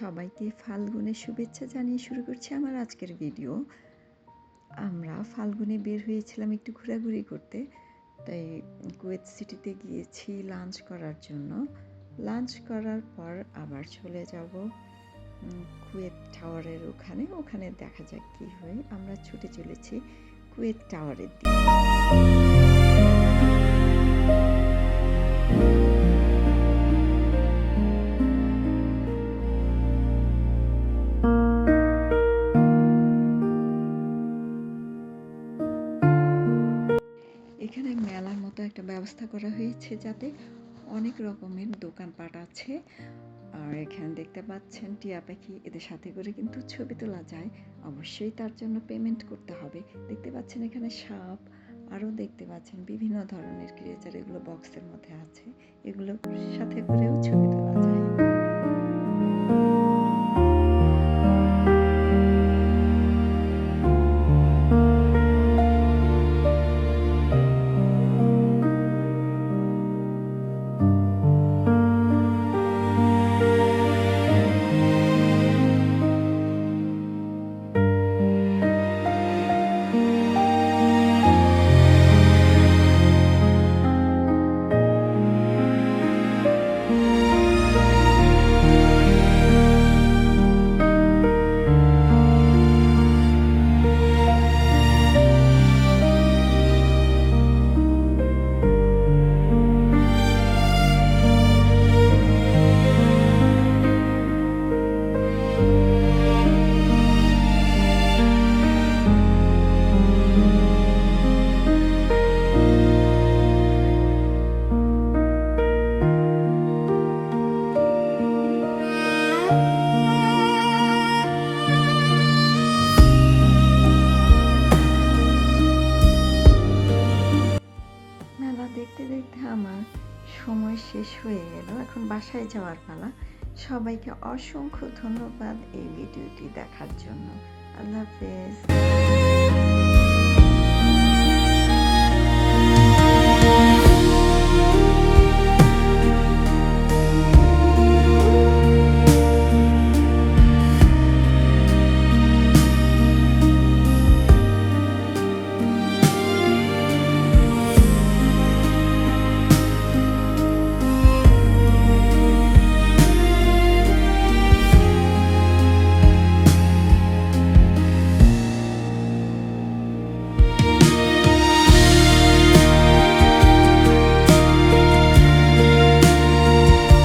সবাইকে ফাল্গুনের শুভেচ্ছা জানিয়ে শুরু করছি আমার আজকের ভিডিও। আমরা ফাল্গুনে বের হয়েছিলাম একটু ঘোরাঘুরি করতে, তাই কুয়েত সিটিতে গিয়েছি লাঞ্চ করার জন্য। লাঞ্চ করার পর আবার চলে যাব কুয়েত টাওয়ারের ওখানে। ওখানে দেখা যাক কী হয়। আমরা ছুটে চলেছি কুয়েত টাওয়ারের দিকে। মতো একটা ব্যবস্থা করা হয়েছে যাতে অনেক রকমের দোকানপাট আছে। আর এখানে দেখতে পাচ্ছেন, টিয়া পাখি এদের সাথে করে কিন্তু ছবি তোলা যায়। অবশ্যই তার জন্য পেমেন্ট করতে হবে। দেখতে পাচ্ছেন এখানে সাপ, আরও দেখতে পাচ্ছেন বিভিন্ন ধরনের ক্রিয়েচার এগুলো বক্সের মধ্যে আছে। এগুলো সাথে করেও ছবি তোলা যায়। দেখতে দেখতে আমার সময় শেষ হয়ে গেল। এখন বাসায় যাওয়ার পালা। সবাইকে অসংখ্য ধন্যবাদ এই ভিডিওটি দেখার জন্য। আল্লাহ হাফেজ।